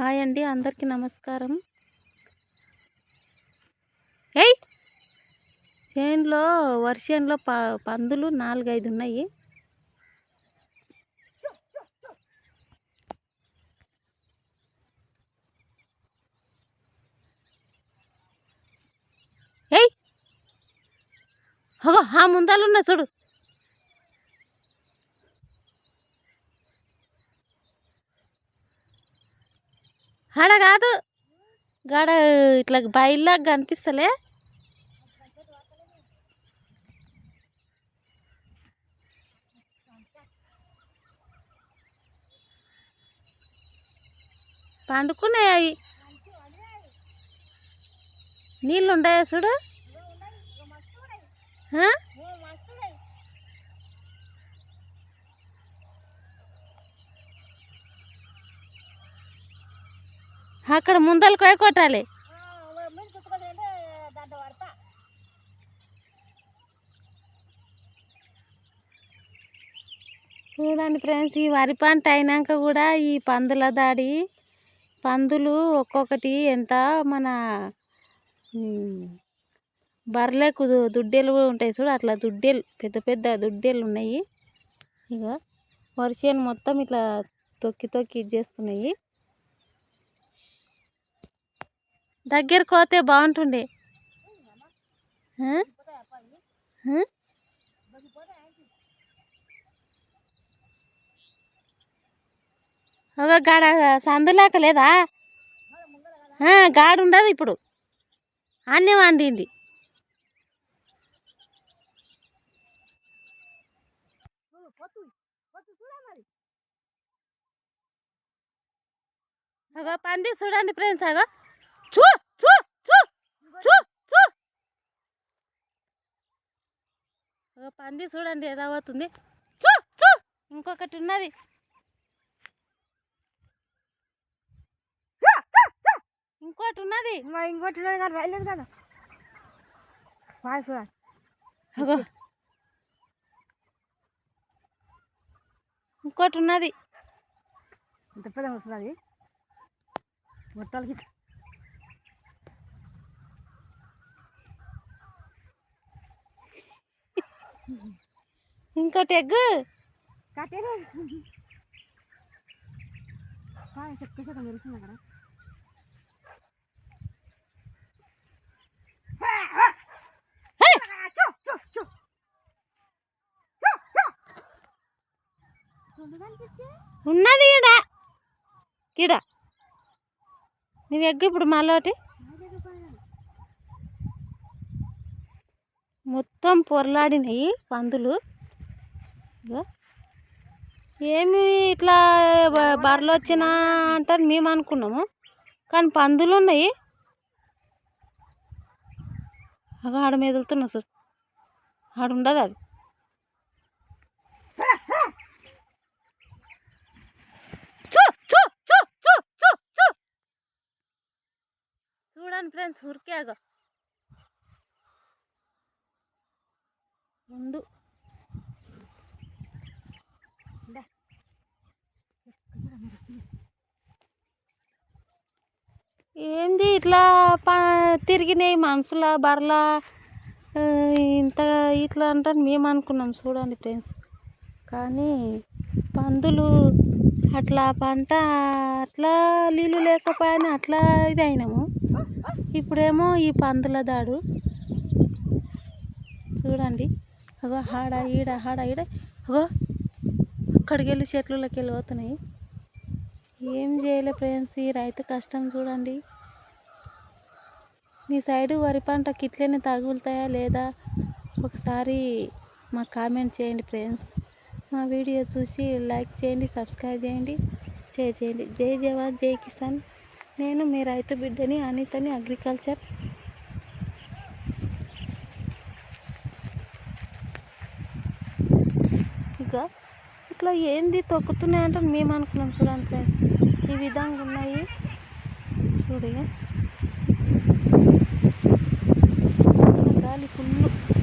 Hi అండి అందరికీ నమస్కారం. ఏయ్! చేనులో వర్షంలో ప పందులు నాలుగైదు ఉన్నాయి. ఏయ్! అగో ఆ ముందాలున్నా చూడు. ఆడ కాదు. గాడ ఇట్లా బయల్లాగా కనిపిస్తలే. పండుకున్నాయి అవి. నీళ్ళు ఉన్నాయా. చూడు అక్కడ ముందలు కోయ కొట్టాలి చూడండి ఫ్రెండ్స్ ఈ వరి పంట అయినాక కూడా ఈ పందుల దాడి పందులు ఒక్కొక్కటి ఎంత మన బర్రెలకు దుడ్డెలు కూడా ఉంటాయి చూడు అట్లా దుడ్డెలు పెద్ద పెద్ద దుడ్డెలు ఉన్నాయి. ఇక వర్షాన్ని మొత్తం ఇట్లా తొక్కి తొక్కి ఇది చేస్తున్నాయి. దగ్గరకు పోతే బాగుంటుండే. ఒక గాడ సందులాక లేదా గాడు ఉండదు ఇప్పుడు. అన్నీ వండింది. అగో పంది చూడండి ఫ్రెండ్స్ అగో. చూ చూ చూ చూ చూ. పంది చూడండి ఎలా పోతుంది. చూ చూ ఇంకొకటి ఉన్నది. ఇంకోటి ఉన్నది. ఇంకోటి లేదు కదా వెళ్ళలేదు కదా. చూడాలి అగో. ఇంకోటి ఉన్నది. ఇంత పెద్ద వస్తుంది మొత్తాలకి ఇంకోటి ఎగ్గు హే! ఉన్నది ఈడ. ఈడ. నువ్వు ఎగ్గు ఇప్పుడు మళ్ళీ మొత్తం పొరలాడినాయి పందులు. ఏమి ఇట్లా బర్రెలు వచ్చినా అంటారు మేము అనుకున్నాము. కానీ పందులు ఉన్నాయి. అగో ఆడ వెళ్తున్నా సార్ ఆడ ఉండదు అది. చూ. చూడండి ఫ్రెండ్స్ ఉరికే అగో. ఉండు. ఏంది ఇట్లా ప తిరిగినాయి మనుషుల బర్ల ఇంత ఇట్లా అంటే మేము అనుకున్నాం చూడండి ఫ్రెండ్స్. కానీ పందులు అట్లా పంట అట్లా నీళ్ళు లేకపోయినా అట్లా ఇది అయినాము ఇప్పుడేమో ఈ పందుల దాడు. చూడండి. అగో హాడ ఈడ హాడ ఈడ. అగో అక్కడికి వెళ్ళి చెట్లలోకి వెళ్ళి పోతున్నాయి ఏం చేయలే ఫ్రెండ్స్. ఈ రైతు కష్టం చూడండి. మీ సైడు వరి పంటకి ఇట్లనే తగులుతాయా లేదా? ఒకసారి మాకు కామెంట్ చేయండి ఫ్రెండ్స్. మా వీడియో చూసి లైక్ చేయండి సబ్స్క్రైబ్ చేయండి షేర్ చేయండి. జై జవాన్ జై కిసాన్. నేను మీ రైతు బిడ్డని అనితని అగ్రికల్చర్. ఇక ఇట్లా ఏంది తొక్కుతున్నాయంటే మేము అనుకున్నాం చూడండి ఫ్రెండ్స్. ఈ విధంగా ఉన్నాయి. చూడగా kulo.